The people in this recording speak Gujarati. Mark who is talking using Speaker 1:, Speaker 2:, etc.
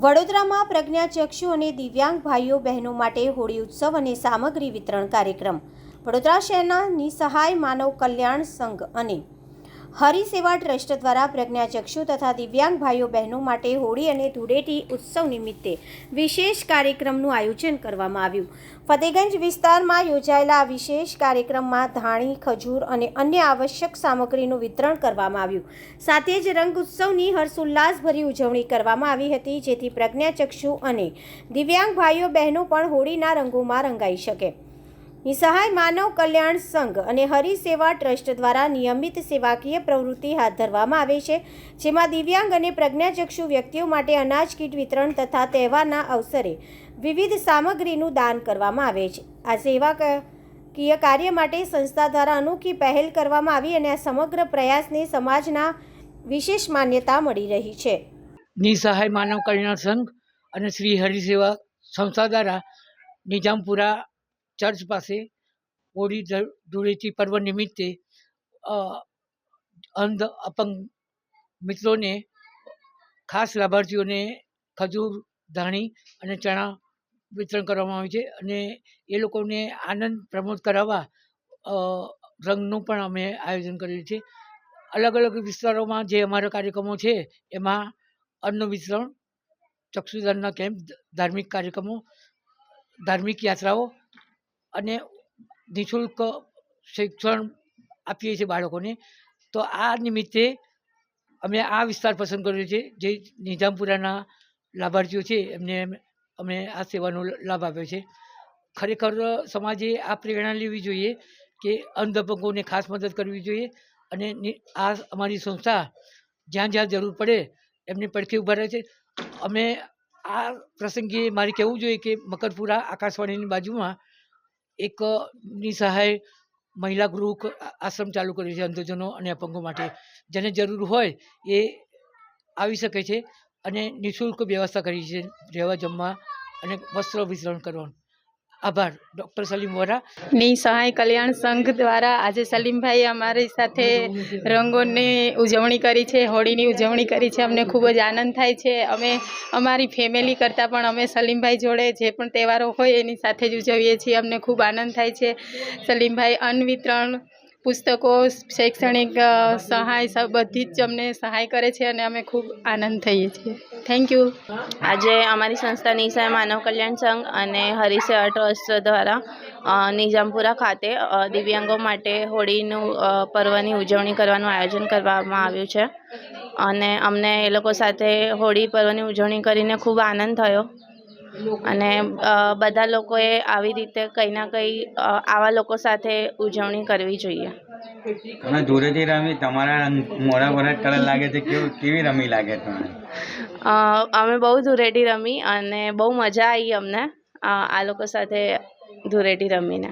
Speaker 1: વડોદરામાં પ્રજ્ઞાચક્ષુ અને દિવ્યાંગ ભાઈઓ બહેનો માટે હોળી ઉત્સવ અને સામગ્રી વિતરણ કાર્યક્રમ. વડોદરા શહેરના નિસહાય માનવ કલ્યાણ સંઘ અને હરિસેવા ટ્રસ્ટ દ્વારા પ્રજ્ઞાચક્ષુ તથા દિવ્યાંગ ભાઈઓ બહેનો માટે હોળી અને ધૂળેટી ઉત્સવ નિમિત્તે વિશેષ કાર્યક્રમનું આયોજન કરવામાં આવ્યું. ફતેગંજ વિસ્તારમાં યોજાયેલા આ વિશેષ કાર્યક્રમમાં ધાણી, ખજૂર અને અન્ય આવશ્યક સામગ્રીનું વિતરણ કરવામાં આવ્યું. સાથે જ રંગ ઉત્સવની હર્ષોલ્લાસભરી ઉજવણી કરવામાં આવી હતી, જેથી પ્રજ્ઞાચક્ષુ અને દિવ્યાંગ ભાઈઓ બહેનો પણ હોળીના રંગોમાં રંગાઈ શકે. નિસહાય માનવ કલ્યાણ સંઘ અને હરિસેવા ટ્રસ્ટ દ્વારા નિયમિત સેવાકીય પ્રવૃત્તિ હાથ ધરવામાં આવે છે, જેમાં દિવ્યાંગ અને પ્રજ્ઞાચક્ષુ વ્યક્તિઓ માટે અનાજ કીટ વિતરણ તથા તહેવારના અવસરે વિવિધ સામગ્રીનું દાન કરવામાં આવે છે. આ સેવાકીય કાર્ય માટે સંસ્થા દ્વારા અનોખી પહેલ કરવામાં આવી અને આ સમગ્ર પ્રયાસને સમાજના વિશેષ માન્યતા મળી રહી છે.
Speaker 2: નિસહાય માનવ કલ્યાણ સંઘ અને શ્રી હરિસેવા સંસ્થા દ્વારા નિજામપુરા ચર્ચ પાસે હોળી ધૂળેટી પર્વ નિમિત્તે અંધ, અપંગ મિત્રોને, ખાસ લાભાર્થીઓને ખજૂર, ધાણી અને ચણા વિતરણ કરવામાં આવે છે અને એ લોકોને આનંદ પ્રમોદ કરાવવા રંગનું પણ અમે આયોજન કરેલું છે. અલગ અલગ વિસ્તારોમાં જે અમારા કાર્યક્રમો છે, એમાં અન્ન વિતરણ, ચક્ષુદાનના કેમ્પ ધાર્મિક કાર્યક્રમો, ધાર્મિક યાત્રાઓ અને નિઃશુલ્ક શિક્ષણ આપીએ છીએ બાળકોને. તો આ નિમિત્તે અમે આ વિસ્તાર પસંદ કર્યો છે. જે નિઝામપુરાના લાભાર્થીઓ છે, એમને અમે આ સેવાનો લાભ આપ્યો છે. ખરેખર સમાજે આ પ્રેરણા લેવી જોઈએ કે અંધપંગોને ખાસ મદદ કરવી જોઈએ અને આ અમારી સંસ્થા જ્યાં જ્યાં જરૂર પડે એમની પડખે ઊભા રહે છે. અમે આ પ્રસંગે મારે કહેવું જોઈએ કે મકરપુરા આકાશવાણીની બાજુમાં એક નિસહાય મહિલા ગૃહ આશ્રમ ચાલુ કર્યો છે અંધજનો અને અપંગો માટે. જેને જરૂર હોય એ આવી શકે છે અને નિઃશુલ્ક વ્યવસ્થા કરી છે, રહેવા જમવા અને વસ્ત્ર વિતરણ કરવાનું. આભાર, ડૉક્ટર સલીમ વોરા.
Speaker 3: ની સહાય કલ્યાણ સંઘ દ્વારા આજે સલીમભાઈએ અમારી સાથે રંગોની ઉજવણી કરી છે, હોળીની ઉજવણી કરી છે. અમને ખૂબ જ આનંદ થાય છે. અમે અમારી ફેમિલી કરતાં પણ અમે સલીમભાઈ જોડે જે પણ તહેવારો હોય એની સાથે જ ઉજવીએ છીએ. અમને ખૂબ આનંદ થાય છે. સલીમભાઈ અન્ન વિતરણ પુસ્તકો, શૈક્ષણિક સહાય બધી જ અમને સહાય કરે છે અને અમે ખૂબ આનંદ થઈએ છીએ. થેન્ક યુ
Speaker 4: આજે અમારી સંસ્થા નિશાય માનવ કલ્યાણ સંઘ અને હરિસેવા ટ્રસ્ટ દ્વારા નિઝામપુરા ખાતે દિવ્યાંગો માટે હોળીનું પર્વની ઉજવણી કરવાનું આયોજન કરવામાં આવ્યું છે. અને અમને એ લોકો સાથે હોળી પર્વની ઉજવણી કરીને ખૂબ આનંદ થયો. અને બધા લોકોએ આવી રીતે કંઈ ના કંઈ આવા લોકો સાથે ઉજવણી કરવી જોઈએ.
Speaker 5: તમે ધૂળેટી રમી તમારા મોડા પર કલર લાગે છે કેવું કેવી રમી લાગે તમને?
Speaker 4: અમે બહુ ધૂળેટી રમી અને બહુ મજા આવી અમને આ લોકો સાથે ધૂળેટી રમીને.